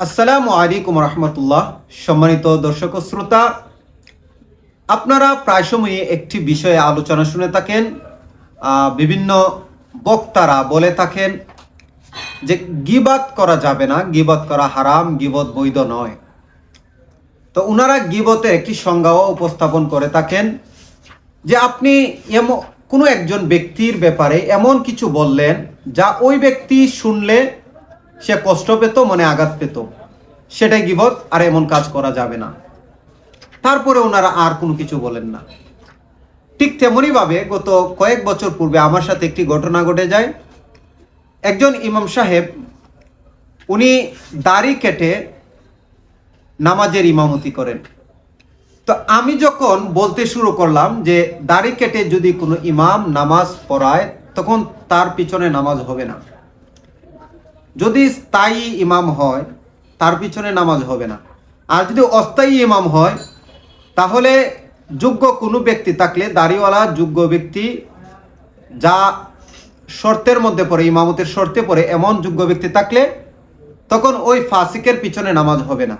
আসসালামু আলাইকুম রহমতুল্লাহ। সম্মানিত দর্শক শ্রোতা, আপনারা প্রায় সময়ই একটি বিষয়ে আলোচনা শুনে থাকেন বিভিন্ন বক্তারা বলে থাকেন যে গিবাত করা যাবে না গিবত করা হারাম গিবত বৈধ নয়। তো ওনারা গিবতের একটি সংজ্ঞাও উপস্থাপন করে থাকেন যে আপনি এমন কোনো একজন ব্যক্তির ব্যাপারে এমন কিছু বললেন যা ওই ব্যক্তি শুনলে সে কষ্ট পেত, মনে আঘাত পেত। সেটাই গিবত, আর এমন কাজ করা যাবে না। তারপরে ওনারা আর কোনো কিছু বলেন না। ঠিক তেমনইভাবে গত কয়েক বছর পূর্বে আমার সাথে একটি ঘটনা ঘটে যায়। একজন ইমাম সাহেব, উনি দাড়ি কেটে নামাজের ইমামতি করেন। তো আমি যখন বলতে শুরু করলাম যে দাড়ি কেটে যদি কোনো ইমাম নামাজ পড়ায়, তখন তার পিছনে নামাজ হবে না। যদি স্থায়ী ইমাম হয়, তার পিছনে নামাজ হবে না। আর যদি অস্থায়ী ইমাম হয়, তাহলে যোগ্য কোনো ব্যক্তি থাকলে দাড়িওয়ালা যোগ্য ব্যক্তি যা শর্তের মধ্যে পড়ে, ইমামতের শর্তে পড়ে, এমন যোগ্য ব্যক্তি থাকলে তখন ওই ফাসিকের পিছনে নামাজ হবে না।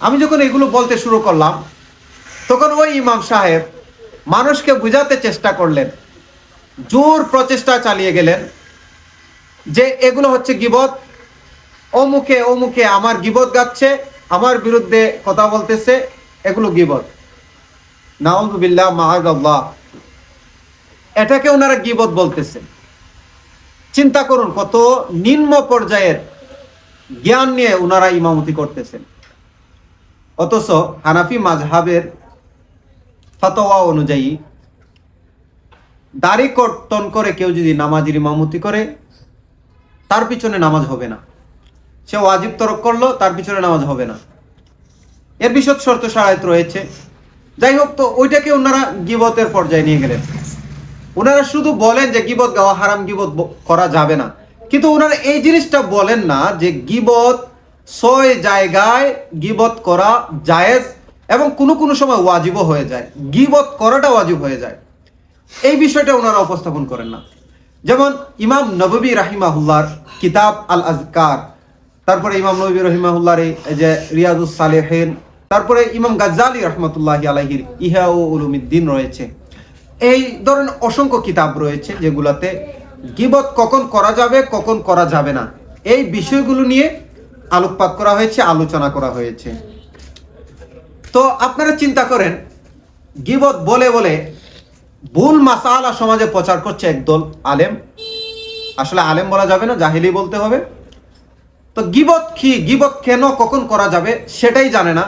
আমি যখন এগুলো বলতে শুরু করলাম, তখন ওই ইমাম সাহেব মানুষকে বুঝাতে চেষ্টা করলেন, জোর প্রচেষ্টা চালিয়ে গেলেন। যে এগুলো হচ্ছে গিবত। অমুকে অমুকে আমার গিবত গাচ্ছে, আমার বিরুদ্ধে কথা বলতেছে, এগুলো গিবত। নাউজুবিল্লাহ, মাহাদাল্লাহ। এটাকে ওনারা গিবত বলতেছে। চিন্তা করুন, কত নিম্ন পর্যায়ের জ্ঞান নিয়ে ওনারা ইমামতি করতেছেন। অথচ হানাফি মাজহাবের ফতোয়া অনুযায়ী দাড়ি কর্তন করে কেউ যদি নামাজের ইমামতি করে তার পিছনে নামাজ হবে না। সে ওয়াজিব তরক করল, তার পিছনে নামাজ হবে না। এর বিশদ শর্ত সারায়ত রয়েছে। যাই হোক, তো ওইটাকে ওনারা গিবতের পর্যায়ে নিয়ে গেলেন। ওনারা শুধু বলেন যে গিবত গাওয়া হারাম, গিবত করা যাবে না। কিন্তু ওনারা এই জিনিসটা বলেন না যে গিবত ছয় জায়গায় গিবত করা জায়েজ এবং কোনো কোনো সময় ওয়াজিবও হয়ে যায়। গিবত করাটা ওয়াজিব হয়ে যায়। এই বিষয়টা ওনারা উপস্থাপন করেন না। যেমন ইমাম নববী রাহিমাহুল্লার কিতাব আল আজকার তারপরে ইমাম নবী এই যে রিয়াজুস সালেহিন, তারপরে ইমাম গাজ্জালি রহমতুল্লাহ আলাহির ইহা ও উলুমিদ্দিন রয়েছে। এই ধরনের অসংখ্য কিতাব রয়েছে যেগুলাতে গিবত কখন করা যাবে, কখন করা যাবে না, এই বিষয়গুলো নিয়ে আলোকপাত করা হয়েছে, আলোচনা করা হয়েছে। তো আপনারা চিন্তা করেন, গিবত বলে বলে ভুল মাসালা সমাজে প্রচার করছে একদল আলেম আসলে আলেম বলা যাবে না, জাহিলি বলতে হবে। তো গিবত কি, গিবত কেন, কখন করা যাবে, সেটাই জানে না।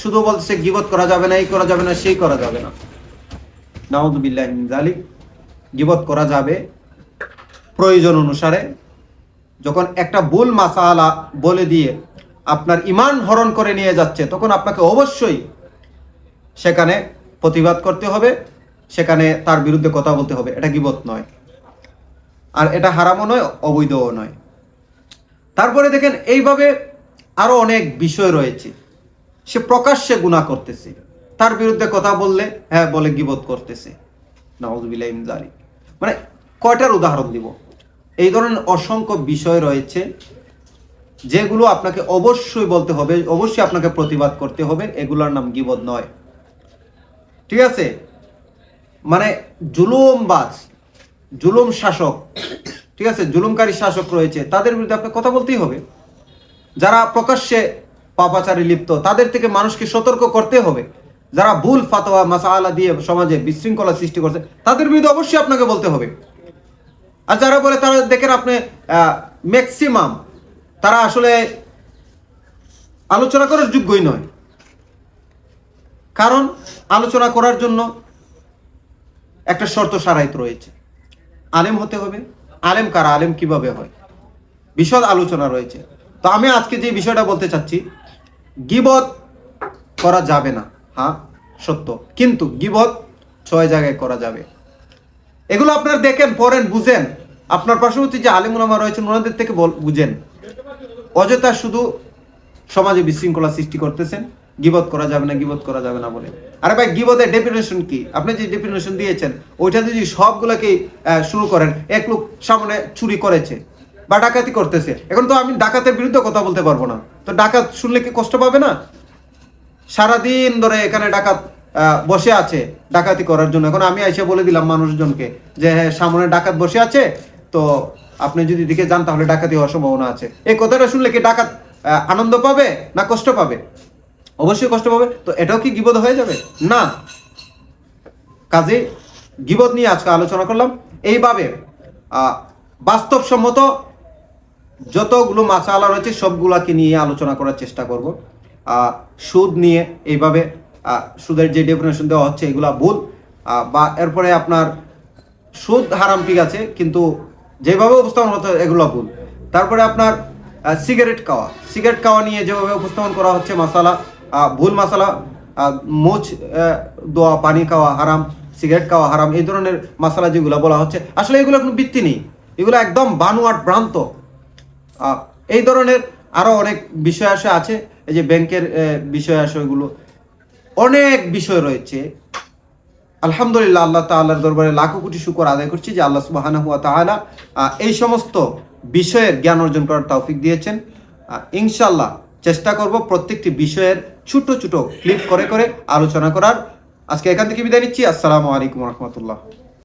শুধু বলছে গিবত করা যাবে না, এই করা যাবে না, সেই করা যাবে না। নাউদুবিল্লাহ জালিক গিবত করা যাবে প্রয়োজন অনুসারে। যখন একটা ভুল মাসালা বলে দিয়ে আপনার ইমান হরণ করে নিয়ে যাচ্ছে, তখন আপনাকে অবশ্যই সেখানে প্রতিবাদ করতে হবে, সেখানে তার বিরুদ্ধে কথা বলতে হবে। এটা গিবত নয়। আর এটা হারামও নয়, অবৈধও নয়। তারপরে দেখেন, এইভাবে আরও অনেক বিষয় রয়েছে। সে প্রকাশ্যে গুণা করতেছে। তার বিরুদ্ধে কথা বললে হ্যাঁ বলে গিবত করতেছে। নওয়াজবিল্লাহ ইমজালি মানে কয়টার উদাহরণ দিব? এই ধরনের অসংখ্য বিষয় রয়েছে, যেগুলো আপনাকে অবশ্যই বলতে হবে, অবশ্যই আপনাকে প্রতিবাদ করতে হবে, এগুলোর নাম গিবত নয়। ঠিক আছে? মানে জুলুমবাজ জুলুম শাসক, ঠিক আছে, জুলুমকারী শাসক রয়েছে, তাদের বিরুদ্ধে আপনাকে কথা বলতেই হবে। যারা প্রকাশ্যে পাপাচারে লিপ্ত, তাদের থেকে মানুষকে সতর্ক করতে হবে। যারা ভুল ফাতোয়া মাসালা দিয়ে সমাজে বিশৃঙ্খলা সৃষ্টি করছে, তাদের বিরুদ্ধে অবশ্যই আপনাকে বলতে হবে। আর যারা বলে তারা, দেখেন আপনি ম্যাক্সিমাম তারা আসলে আলোচনা করার যোগ্যই নয়। কারণ, আলোচনা করার জন্য একটা শর্ত সারাইত রয়েছে। আলেম হতে হবে। আলেম কারা? আলেম কীভাবে হয়? বিশদ আলোচনা রয়েছে। তো আমি আজকে যে বিষয়টা বলতে চাচ্ছি, গিবত করা যাবে না। হ্যাঁ সত্য। কিন্তু গিবত ছয় জায়গায় করা যাবে। এগুলো আপনারা দেখেন, পড়েন, বুঝেন। আপনার পার্শ্ববর্তী যে আলিমুলামা রয়েছেন, ওনাদের থেকে বুঝেন। অযথা শুধু সমাজে বিশৃঙ্খলা সৃষ্টি করতেছেন। গিবত করা যাবে না, গিবত করা যাবে না বলে। আরে ভাই, গিবতের ডেফিনেশন কি? আপনি যে ডেফিনেশন দিয়েছেন, ওইটা যদি সবগুলোকে শুরু করেন, এক লোক সামনে চুরি করেছে বা ডাকাতি করতেছে, এখন তো আমি ডাকাতের বিরুদ্ধে কথা বলতে পারব না। তো ডাকাত শুনলে কি কষ্ট পাবে না? সারাদিন ধরে এখানে ডাকাত বসে আছে ডাকাতি করার জন্য। এখন আমি এসে বলে দিলাম মানুষজনকে যে হ্যাঁ সামনে ডাকাত বসে আছে, তো আপনি যদি দিকে যান তাহলে ডাকাতি হওয়ার সম্ভাবনা আছে। এই কথাটা শুনলে কি ডাকাত আনন্দ পাবে না কষ্ট পাবে? অবশ্যই কষ্ট পাবে। তো এটাও কি বিপদ হয়ে যাবে? না। কাজে গিবত নিয়ে আজকে আলোচনা করলাম। এইভাবে বাস্তবসম্মত যতগুলো মাসালা রয়েছে, সবগুলাকে নিয়ে আলোচনা করার চেষ্টা করব। সুদ নিয়ে এইভাবে সুদের যে ডেফিনেশন দেওয়া হচ্ছে, এগুলা ভুল। বা এরপরে আপনার সুদ হারাম ঠিক আছে, কিন্তু যেভাবে উপস্থাপন হতো এগুলো ভুল। তারপরে আপনার সিগারেট খাওয়া। সিগারেট খাওয়া নিয়ে যেভাবে উপস্থাপন করা হচ্ছে মশালা ভুল মশালা মোচ দোয়া পানি খাওয়া হারাম সিগারেট খাওয়া হারাম এই ধরনের মশালা যেগুলো বলা হচ্ছে আসলে এগুলো কোনো ভিত্তি নেই। এগুলো একদম বানোয়াট ভ্রান্ত। এই ধরনের আরও অনেক বিষয় আসে আছে এই যে ব্যাংকের বিষয় আশয়গুলো অনেক বিষয় রয়েছে। আলহামদুলিল্লাহ আল্লাহ তাআলার দরবারে লাখো কোটি শুকর আদায় করছি যে আল্লাহ সুবহানাহু ওয়া তাআলা আহ, এই সমস্ত বিষয়ের জ্ঞান অর্জন করার তৌফিক দিয়েছেন। আহ, ইনশাআল্লাহ চেষ্টা করব প্রত্যেকটি বিষয়ের ছোট ছোট ক্লিপ করে করে আলোচনা করার। আজকে এখান থেকে বিদায় নিচ্ছি। আসসালামু আলাইকুম রহমতুল্লাহ।